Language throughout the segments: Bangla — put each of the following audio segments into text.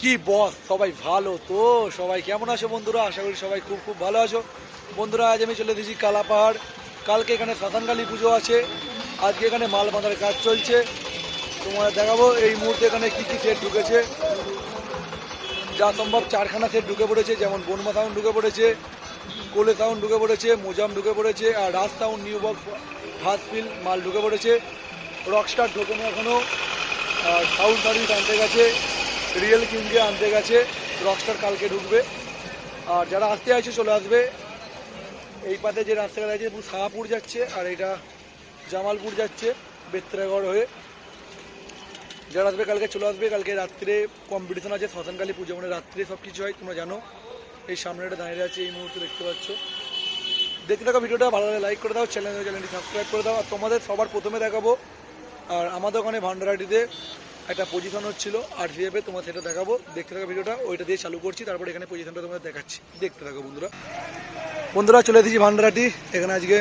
কি বস? সবাই ভালো তো? সবাই কেমন আছো বন্ধুরা? আশা করি সবাই খুব খুব ভালো আছো। বন্ধুরা, আজ আমি চলে এসেছি কালা পাহাড় কালকে এখানে শ্মশানকালী পুজো আছে। আজকে এখানে মাল বাঁধার কাজ চলছে। তোমাদের দেখাবো এই মুহূর্তে এখানে কি কি সেট ঢুকেছে। যা সম্ভব চারখানা সেট ঢুকে পড়েছে, যেমন বনমা সাউন্ড ঢুকে পড়েছে, কোলে সাউন্ড ঢুকে পড়েছে, মোজাম ঢুকে পড়েছে, আর রাজ সাউন্ড নিউ বক্স ফিল মাল ঢুকে পড়েছে। রকস্টার ঢোকেনি এখনও সাউন্ড সার্ভিস আনতে গেছে। রিয়েল কিংকে আনতে গেছে রকস্টার কালকে ঢুকবে। আর যারা আসতে আছে চলে আসবে। এই পাতে যে রাস্তাঘাট আছে, পুরো শাহাপুর যাচ্ছে, আর এটা জামালপুর যাচ্ছে, বেত্রাগড় হয়ে। যারা আসবে কালকে, চলে আসবে। কালকে রাত্রে কম্পিটিশন আছে, শ্মশানকালী পুজো মানে রাত্রে সব কিছু হয়, তোমরা জানো। এই সামনে একটা দাঁড়িয়ে আছে, এই মুহূর্তে দেখতে পাচ্ছ। দেখতে থাকো ভিডিওটা, ভালো লাগে লাইক করে দাও চ্যানেল চ্যানেলটি সাবস্ক্রাইব করে দাও। আর তোমাদের সবার প্রথমে দেখাবো, আর আমাদের ওখানে ভান্ডারাটিতে একটা পজিশন হচ্ছিল, আর ভিএফে তোমার সেটা দেখাবো। দেখতে থাকো ভিডিওটা, ওইটা দিয়ে চালু করছি, তারপর এখানে পজিশনটা তোমাদের দেখাচ্ছি। দেখতে থাকো বন্ধুরা। বন্ধুরা, চলে এসেছি ভান্ডারাটি। এখানে আজকে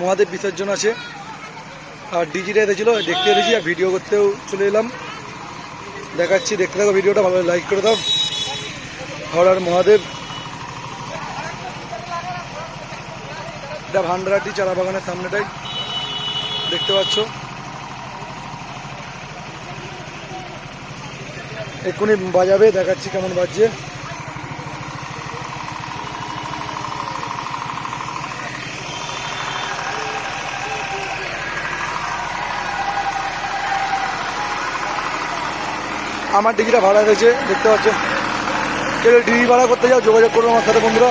মহাদেব বিসর্জন আছে। আর ডিজিটা এসেছিল, দেখতে এসেছি, আর ভিডিও করতেও চলে এলাম। দেখাচ্ছি, দেখতে থাকো ভিডিওটা, ভালো লাইক করে দাও। হরার মহাদেব। এটা ভান্ডারাটি চারা বাগানের সামনেটাই। দেখতে পাচ্ছ। এক্ষুনি বাজাবে, দেখাচ্ছি কেমন বাজছে। আমার ডিগ্রিটা ভাড়া হয়েছে, দেখতে পাচ্ছ কেউ ডিগ্রি ভাড়া করতে যাও, যোগাযোগ করব আমার সাথে, বন্ধুরা।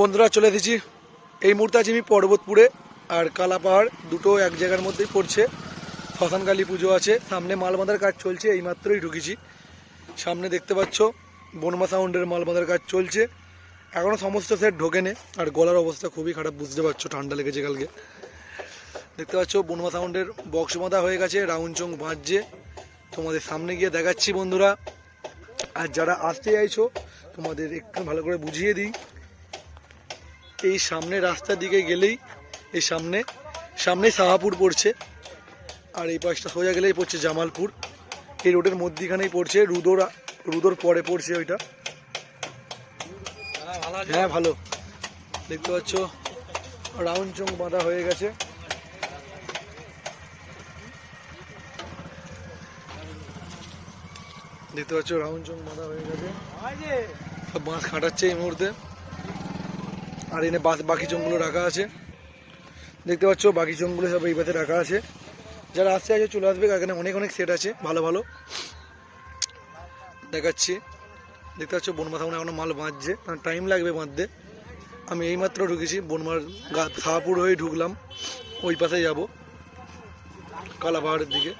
বন্ধুরা, চলে এসেছি। এই মুহূর্তে আছি আমি পর্বতপুরে, আর কালা পাহাড় দুটো এক জায়গার মধ্যেই পড়ছে। শ্মশানকালী পুজো আছে, সামনে মাল বাঁধার কাজ চলছে, এই মাত্রই ঢুকেছি। সামনে দেখতে পাচ্ছ, বনমা সাউন্ডের মাল বাঁধার কাজ চলছে। এখনও সমস্ত সেট ঢোকেনে, আর গলার অবস্থা খুবই খারাপ, বুঝতে পারছ, ঠান্ডা লেগেছে কালকে। দেখতে পাচ্ছ, বনমা সাউন্ডের বক্স বাঁধা হয়ে গেছে, রাউন্ড চং বাজছে। তোমাদের সামনে গিয়ে দেখাচ্ছি বন্ধুরা। আর যারা আসতে চাইছো, তোমাদের একটু ভালো করে বুঝিয়ে দিই। এই সামনে রাস্তার দিকে গেলেই এই সামনে সামনে সাহাপুর পড়ছে। আর এই পাশটা সোজা গেলেই পড়ছে জামালপুর। এই রোডের মধ্যিখানেই পড়ছে রুদোর রুদোর পরে পড়ছে ওইটা। হ্যাঁ ভালো। দেখতে পাচ্ছ, রাউন্ড চোখ বাঁধা হয়ে গেছে। দেখতে পাচ্ছ, রাউন্ড চোখ বাঁধা হয়ে গেছে। বাঁশ খাটাচ্ছে এই মুহূর্তে। আর এনে বাস বাকি চোঙগুলো রাখা আছে। দেখতে পাচ্ছ, বাকি চোঙগুলো সব এই পাশে রাখা আছে। যারা আসতে আছে চলে আসবে এখানে অনেক অনেক সেট আছে, ভালো ভালো। দেখাচ্ছি। দেখতে পাচ্ছ বনমা সামনে এখনও মাল বাঁধছে। তার টাইম লাগবে বাঁধতে। আমি এইমাত্র ঢুকেছি, বনমার গা শাহপুর হয়ে ঢুকলাম। ওই পাশে যাব কালা পাহাড়ের দিকে।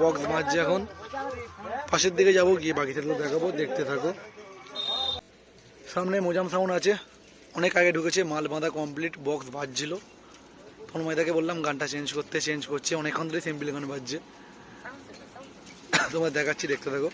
বক্স মারছে এখন। পাশের দিকে যাব, গিয়ে বাকি থাকলে দেখাবো, দেখতে থাকো। সামনে মোজাম সাউন্ড আছে। অনেক আগে ঢুকেছে, মাল বাঁধা কমপ্লিট বক্স বাজছিল। তখন ময়দাকে বললাম, গানটা চেঞ্জ করতে চেঞ্জ করছে। অনেকক্ষণ ধরে সিম্পল গান বাজছে। তোমার দেখাচ্ছি, দেখতে থাকো।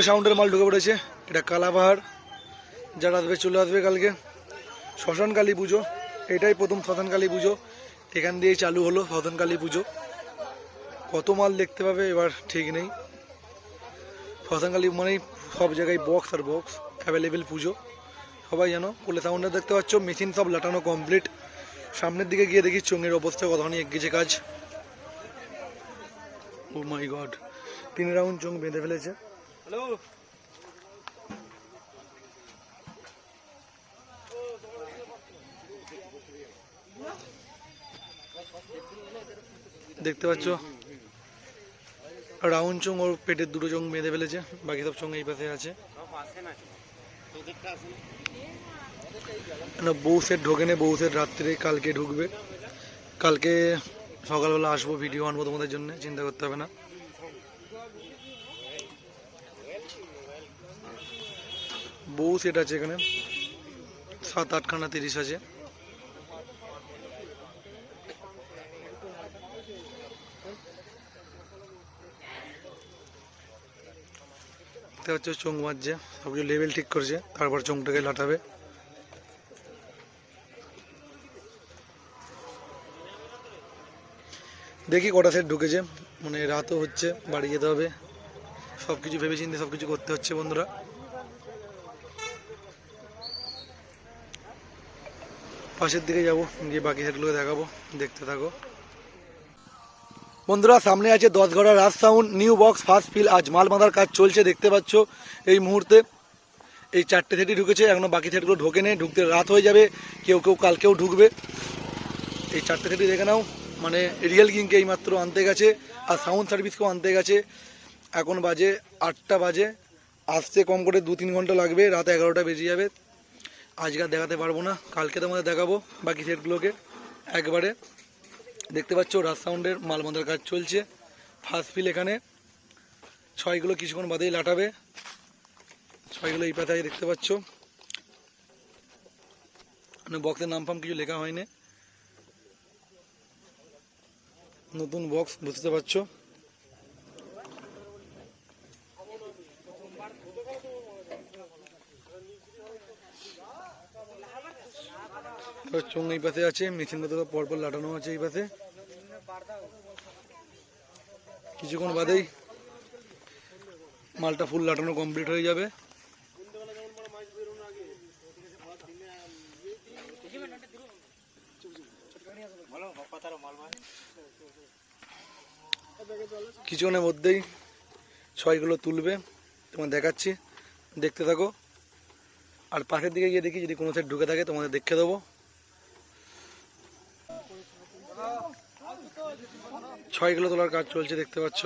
কোলে সাউন্ডের মাল ঢুকে পড়েছে। এটা কালাপাহাড় যারা আসবে চলে আসবে কালকে। শ্মশান কালী পুজো, এটাই প্রথম শ্মশান কালী পুজো। এখান দিয়েই চালু হলো শ্মশান কালী পুজো। কত মাল দেখতে পাবে এবার ঠিক নেই। শ্মশান কালী মানেই সব জায়গায় বক্স আর বক্স অ্যাভেলেবেল পুজো। সবাই জানো, কোলে সাউন্ডে দেখতে পাচ্ছ মেশিন সব লাটানো কমপ্লিট সামনের দিকে গিয়ে দেখি চোঙের অবস্থা কতখানি এগিয়েছে কাজ। ও মাই গড তিন রাউন্ড চোঙ বেঁধে ফেলেছে। হ্যালো দেখতে পাচ্ছ? রাউন্ড চোং ওর পেটের দুটো চোং বেঁধে ফেলেছে, বাকি সব চোং এই পাশে আছে। না, বউ সেট ঢোকে নে, বউ সেট রাত্রে কালকে ঢুকবে। কালকে সকালবেলা আসব ভিডিও আনব তোমাদের জন্য, চিন্তা করতে হবে না। বউ সেট আছে এখানে। সাত, আটখানা, তিরিশ আছে। দেখতে হচ্ছে মারছে সব কিছু লেভেল ঠিক করছে। তারপর চোখটাকে লাটাবে। দেখি কটা সেট ঢুকেছে। মানে রাতও হচ্ছে বাড়ি যেতে হবে। সব কিছু ভেবে চিন্তে সব কিছু করতে হচ্ছে বন্ধুরা। পাশের দিকে যাব, গিয়ে বাকি সেটগুলোকে দেখাবো, দেখতে থাকো। বন্ধুরা, সামনে আছে Dashghara Raj sound new box first feel আজ মাল বাঁধার কাজ চলছে, দেখতে পাচ্ছ এই মুহূর্তে। এই চারটে সেটই ঢুকেছে, এখনও বাকি সেটগুলো ঢোকে নেই ঢুকতে রাত হয়ে যাবে, কেউ কেউ কালকেও ঢুকবে। এই চারটে সেটই দেখে নাও মানে রিয়েল কিংকে এইমাত্র আনতে গেছে, আর সাউন্ড সার্ভিসকেও আনতে গেছে। এখন বাজে আটটা বাজে, আসতে কম করে দু তিন ঘণ্টা লাগবে, রাত এগারোটা বেজে যাবে। আজকে দেখাতে পারব না। কালকে তোমাদের দেখাবো বাকি সেটগুলোকে। একবারে দেখতে পাচ্ছ, রাজ সাউন্ডের মালবন্ধার কাজ চলছে। ফার্স্ট ফিল এখানে। ছয়গুলো কিছুক্ষণ বাদেই লাটাবে। ছয়গুলো এই পাতায় দেখতে পাচ্ছ। মানে বক্সের নাম ফাম কিছু লেখা হয়নি। নতুন বক্স বুঝতে পারছ। চোঙ এই পাশে আছে মেশিন মতো পরপর লাটানো আছে এই পাশে। কিছুক্ষণ বাদেই মালটা ফুল লাটানো কমপ্লিট হয়ে যাবে। কিছুক্ষণের মধ্যেই ছয়গুলো তুলবে। তোমার দেখাচ্ছি। দেখতে থাকো। আর পাশের দিকে গিয়ে দেখি যদি কোনো সাইড ঢুকে থাকে, তোমাদের দেখে দেবো। ছয়গুলো তোলার কাজ চলছে, দেখতে পাচ্ছ।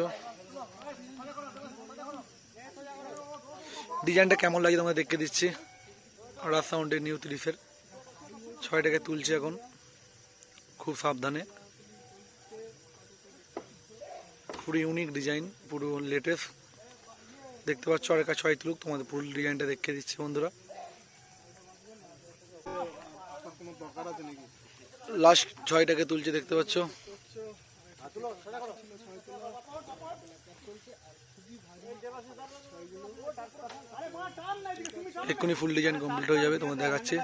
ডিজাইনটা কেমন লাগে তোমাদের দেখে দিচ্ছি। রাজ সাউন্ডের নিউ তিরিশের। ছয়টাকে তুলছে এখন। খুব সাবধানে। পুরো ইউনিক ডিজাইন পুরো লেটেস্ট দেখতে পাচ্ছ আর একটা ছয় তুলুক, তোমাদের পুরো ডিজাইনটা দেখে দিচ্ছি বন্ধুরা। লাস্ট ছয়টাকে তুলছে, দেখতে পাচ্ছ। এক্ষুনি ফুল ডিজাইন কমপ্লিট হয়ে যাবে তোমার দেখাচ্ছে।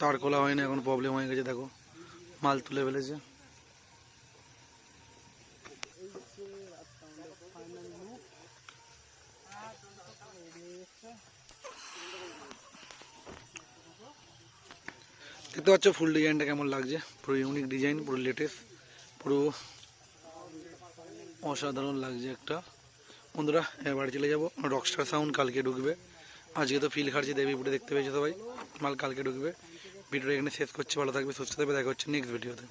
তার খোলা হয়নি, এখন প্রবলেম হয়ে গেছে, দেখো। মাল তুলে ফেলেছে। দেখতে পাচ্ছ ফুল ডিজাইনটা কেমন লাগছে? পুরো ইউনিক ডিজাইন পুরো লেটেস্ট পুরো অসাধারণ লাগছে একটা। বন্ধুরা, এবার বাড়ি চলে যাব। রকস্টার সাউন্ড কালকে ঢুকবে। আজকে তো ফিল খাচ্ছি দেবীপুরে দেখতে পেয়েছে সবাই। মাল কালকে ঢুকবে। ভিডিওটা এখানে শেষ করছে, ভালো থাকবে, সুস্থ থাকবে, দেখা হচ্ছে নেক্সট ভিডিওতে